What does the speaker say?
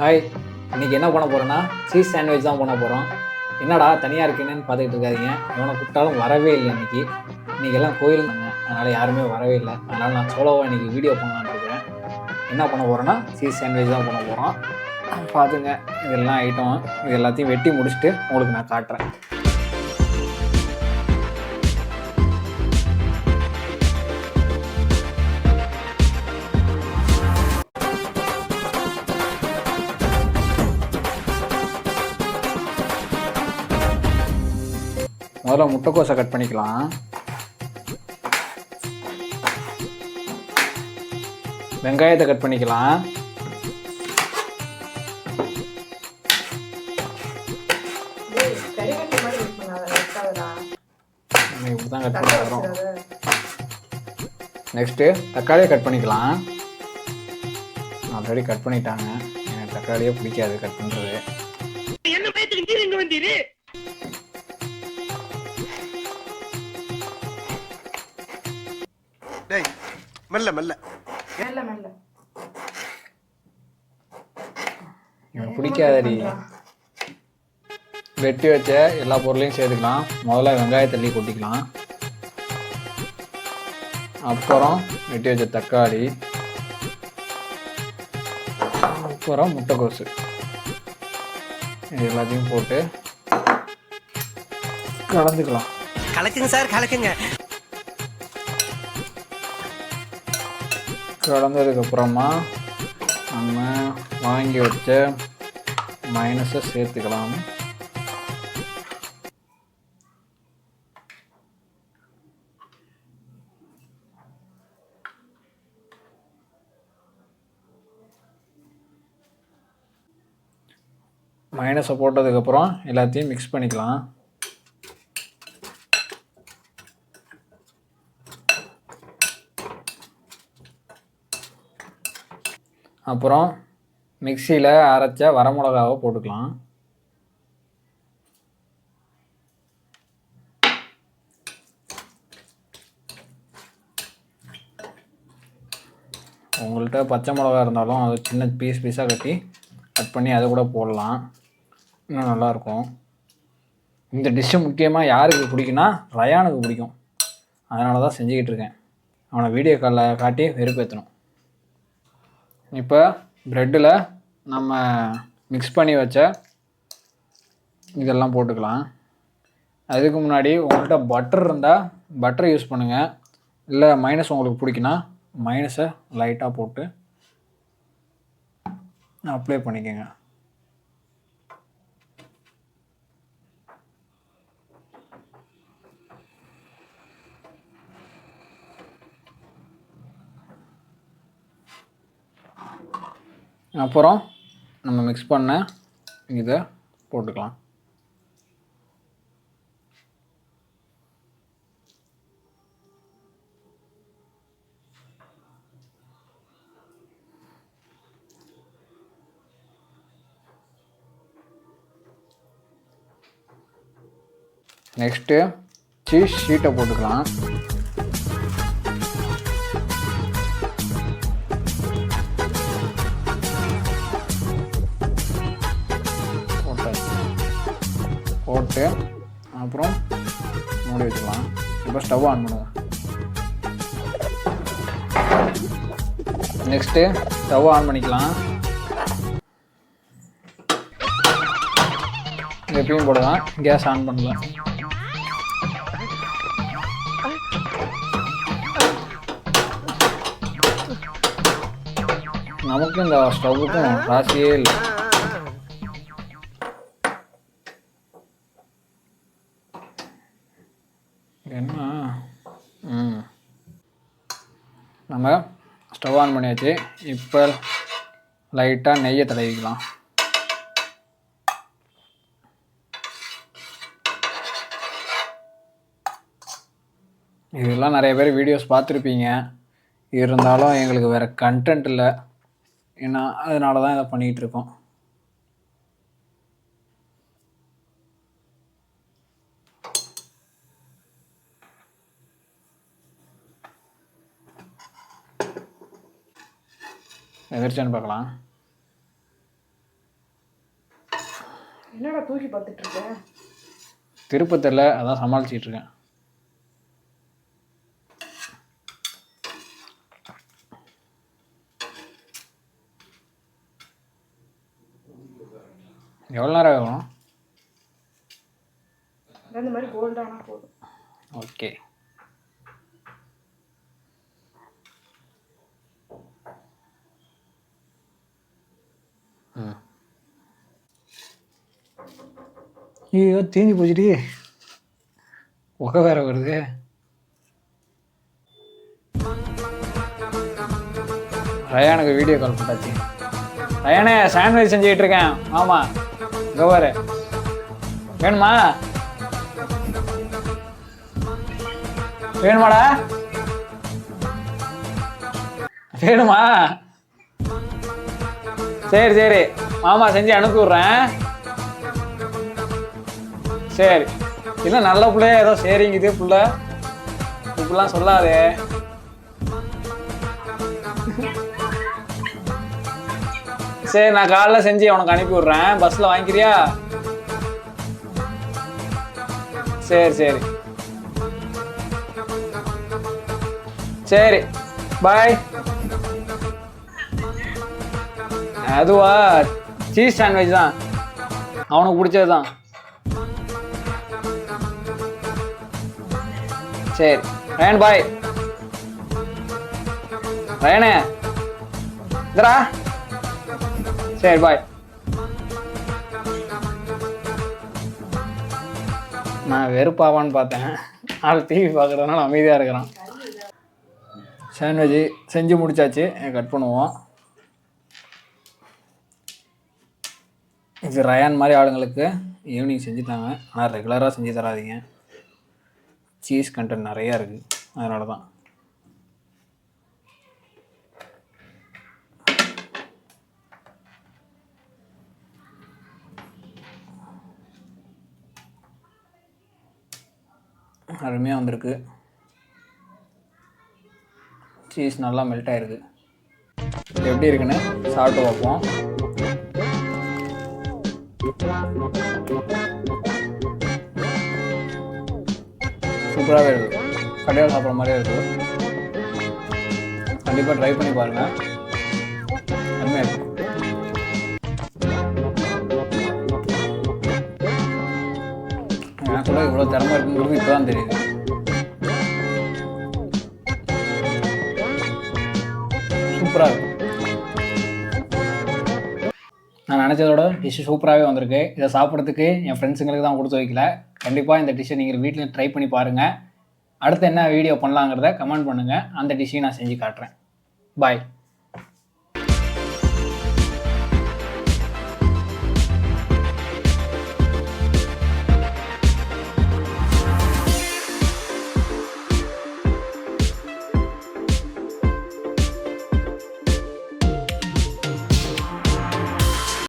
Hi இன்றைக்கி என்ன பண்ண போகிறேன்னா சீஸ் சாண்ட்விச் தான் பண்ண போகிறோம் என்னடா தனியாக இருக்கேன்னு பார்த்துக்கிட்டு இருக்காதீங்க. எவனை கூப்பிட்டாலும் வரவே இல்லை இன்னைக்கு. இன்றைக்கி எல்லாம் கோயில் அதனால் யாருமே வரவே இல்லை. அதனால் நான் சோலோவாக இன்றைக்கி வீடியோ பண்ணலான்னு இருக்கிறேன் என்ன பண்ண போகிறேன்னா சீஸ் சாண்ட்விச் தான் பண்ண போகிறோம் பார்த்துங்க இதெல்லாம் ஐட்டம் இது எல்லாத்தையும் வெட்டி முடிச்சுட்டு உங்களுக்கு நான் காட்டுறேன். முதல்ல முட்டைக்கோஸை கட் பண்ணிக்கலாம். வெங்காயத்தை கட் பண்ணிக்கலாம். இப்படி தான் கட் பண்ணி நெக்ஸ்ட்டு தக்காளியை கட் பண்ணிக்கலாம். ஆல்ரெடி கட் பண்ணிட்டாங்க. எனக்கு தக்காளியே பிடிக்காது கட் பண்ணுறது மெல்ல மெல்ல. மெல்ல மெல்ல. எனக்கு பிடிக்காதடி வெட்டி வச்ச எல்லா பொருளையும் சேர்த்துக்கலாம். முதல்ல வெங்காயத்தை தள்ளி கொட்டிக்கலாம். அப்புறம் வெட்டி வச்ச தக்காளி. அப்புறம் முட்டைக்கோசு. இது எல்லாத்தையும் போட்டு கலந்துக்கலாம். கலக்குங்க சார் கலக்குங்க. கலந்ததுக்கப்புறமா நம்ம வாங்கி வச்ச மைனஸை சேர்த்துக்கலாம். மைனஸை போட்டதுக்கப்புறம் எல்லாத்தையும் மிக்ஸ் பண்ணிக்கலாம். அப்புறம் மிக்சியில் அரைச்ச வரமிளகாவை போட்டுக்கலாம். உங்கள்கிட்ட பச்சை மிளகா இருந்தாலும் அது சின்ன பீஸ் பீஸாக கட்டி கட் பண்ணி அதை கூட போடலாம். இன்னும் நல்லாயிருக்கும். இந்த டிஷ்ஷு முக்கியமாக யாருக்கு பிடிக்குன்னா ரயானுக்கு பிடிக்கும். அதனால தான் செஞ்சுக்கிட்டு இருக்கேன். அவனை வீடியோ காலில் காட்டி வெறுப்பேற்றணும் இப்போ ப்ரெட்டில் நம்ம மிக்ஸ் பண்ணி வச்ச இதெல்லாம் போட்டுக்கலாம். அதுக்கு முன்னாடி உங்கள்கிட்ட பட்டர் இருந்தால் பட்டர் யூஸ் பண்ணுங்கள் இல்லை மைனஸ் உங்களுக்கு பிடிக்குன்னா மைனஸை லைட்டாக போட்டு அப்ளை பண்ணிக்கோங்க. அப்புறம் நம்ம மிக்ஸ் பண்ண இதை போட்டுக்கலாம். நெக்ஸ்ட்டு சீஸ் ஷீட்டை போட்டுக்கலாம். போட்டு அப்புறம் மூடி வச்சுக்கலாம். இப்போ ஸ்டவ் ஆன் பண்ணுவோம். நெக்ஸ்ட்டு ஸ்டவ் ஆன் பண்ணிக்கலாம். எப்பயும் போடலாம் கேஸ் ஆன் பண்ணலாம் நமக்கு இந்த ஸ்டவ்வுக்கும் ராசியே இல்லை. நம்ம ஸ்டவ் ஆன் பண்ணியாச்சு. இப்போ லைட்டாக நெய்யை தடவிக்கலாம். இதெல்லாம் நிறைய பேர் வீடியோஸ் பார்த்துருப்பீங்க. இருந்தாலும் எங்களுக்கு வேறு கண்டென்ட் இல்லை. ஏன்னா அதனால தான் இதை பண்ணிகிட்டு எதிர்ச்சான்னு பார்க்கலாம். என்னடா தூக்கி பார்த்துட்டு இருக்க திருப்ப தெரில அதான் சமாளிச்சிட்டு இருக்கேன் எவ்வளோ நேரம் ஆகும்? இந்த மாதிரி கோல்டானா போதும். ஓகே. ஐயோ தீஞ்சு போச்சுடி. உக வேற வருது. ரயானுக்கு வீடியோ கால் பண்ணாச்சு ரயானே சாண்ட்விச் செஞ்சுக்கிட்டு இருக்கேன் ஆமாம் கவர் வேணுமா? வேணுமாடா? வேணுமா? சரி சரி. மாமா செஞ்சு அனுப்பி விட்றேன் சரி. என்ன நல்ல பிள்ளைய ஏதோ சரிங்குது புள்ள. இப்படிலாம் சொல்லாதே. சரி நான் காலைல செஞ்சு உனக்கு அனுப்பி விட்றேன். பஸ்ஸில் வாங்கிக்கிறியா? சரி சரி. சரி பாய் அதுவா சீஸ் சாண்ட்விச் தான். அவனுக்கு பிடிச்சது தான் சரி. ரயன் பாய் ரயனே. இதரா சரி பாய் நான் வெறுப்பாவான்னு பார்த்தேன். ஆள் டிவி பார்க்குறதுனால அமைதியாக இருக்கிறான். சாண்ட்விட்ச் செஞ்சு முடிச்சாச்சு. கட் பண்ணுவோம். இது ரயான் மாதிரி ஆளுங்களுக்கு ஈவினிங் செஞ்சுட்டாங்க. ஆனால் ரெகுலராக செஞ்சு தராதீங்க. சீஸ் கண்டென்ட் நிறையா இருக்குது அதனால தான் அருமையாக வந்திருக்கு. சீஸ் நல்லா மெல்ட் ஆயிருக்கு. எப்படி இருக்குன்னு சாப்பிட்டு பார்ப்போம். சூப்பராகவே இருக்குது கடையில் சாப்பிட்ற மாதிரியே இருக்குது கண்டிப்பாக ட்ரை பண்ணி பாருங்கள் அருமையாக இருக்கு. எனக்கு கூட இவ்வளோ திறமை இருக்குங்கிறது இப்போ தான் தெரியுது. சூப்பராக இருக்கு. நான் நினச்சதோட டிஷ் சூப்பராகவே வந்திருக்கு. இதை சாப்பிட்றதுக்கு என் ஃப்ரெண்ட்ஸுங்களுக்கு தான் கொடுத்து வைக்கல. கண்டிப்பாக இந்த டிஷ்ஷை நீங்கள் வீட்டில் ட்ரை பண்ணி பாருங்கள் அடுத்து என்ன வீடியோ பண்ணலாங்கிறத கமெண்ட் பண்ணுங்கள் அந்த டிஷ்ஷையும் நான் செஞ்சு காட்டுறேன். பாய்